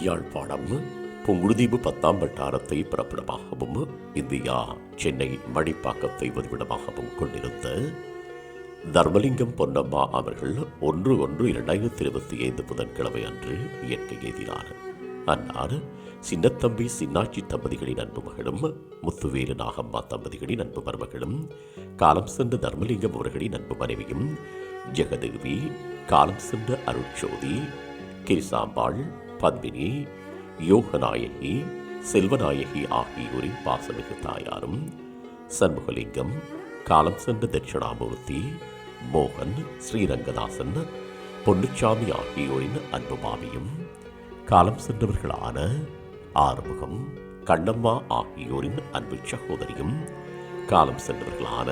யாழ்ப்பாணம் புங்குடுதீவு பத்தாம் வட்டாரத்தை பிறப்பிடமாகவும் இந்தியா சென்னை மணிப்பாக்கத்தை வதிவிடமாகவும் கொண்டிருந்த தர்மலிங்கம் பொன்னம்மா அவர்கள் ஒன்று ஒன்று இரண்டாயிரத்தி இருபத்தி ஐந்து புதன்கிழமை அன்று இயற்கை எழுதினார். அன்னார் சின்னத்தம்பி சின்னாச்சி தம்பதிகளின் அன்பு மகளும் முத்துவேலு நாகம்மா தம்பதிகளின் அன்பு மருமகளும் காலம் சென்ற தர்மலிங்கம் அவர்களின் அன்பு மனைவியும் ஜெகதேவி காலம் சென்ற அருட்சோதி கிரிசாம்பாள் பத்மினி யோகநாயகி செல்வநாயகி ஆகியோரின் பாசமிகு தாயாரும் சண்முகலிங்கம் காலம் சென்ற தட்சிணாமூர்த்தி மோகன் ஸ்ரீரங்கதாசன் பொன்னுச்சாமி ஆகியோரின் அன்பு மாமியும் காலம் சென்றவர்களான ஆறுமுகம் கண்ணம்மா ஆகியோரின் அன்பு சகோதரியும் காலம் சென்றவர்களான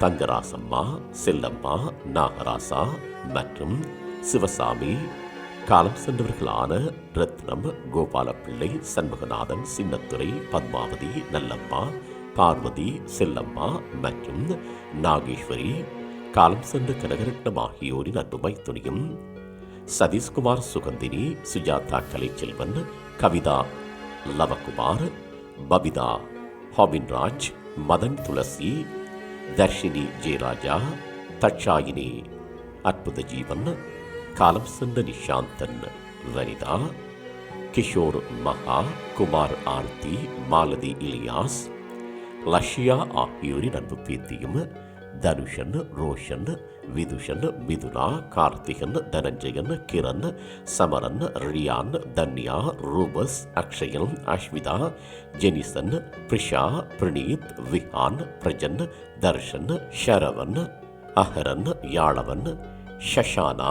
தங்கராசம்மா செல்லம்மா நாகராசா மற்றும் சிவசாமி காலம் சென்றவர்களான ரத்னம் கோபாலப்பிள்ளை சண்முகநாதன் சின்னத்துறை பத்மாவதி நல்லம்மா பார்வதி செல்லம்மா மற்றும் நாகேஸ்வரி காலம் சென்ற கனகரட்னம் ஆகியோரின் அன்புமை துணியும் சதீஷ்குமார் சுகந்தினி சுஜாதா கலைச்செல்வன் கவிதா லவகுமார் பபிதா ஹாபின்ராஜ் மதன் துளசி தர்ஷினி ஜெயராஜா தட்சாயினி அற்புத ஜீவன் காலம் சென்ற நிஷாந்தன் வனிதா கிஷோர் மகா குமார் ஆர்த்தி மாலதி இலியாஸ் லஷ்யா ஆகியோரின் அன்பு பேத்தியும் தனுஷன் ரோஷன் விதுஷன் மிதுனா கார்த்திகன் தனஞ்சயன் கிரண் சமரன் ரியான் தன்யா ரூபஸ் அக்ஷயன் அஸ்விதா ஜெனிசன் பிரிஷா பிரணீத் விஹான் பிரஜன் தர்ஷன் ஷரவன் அஹரன் யாழவன் ஷஷானா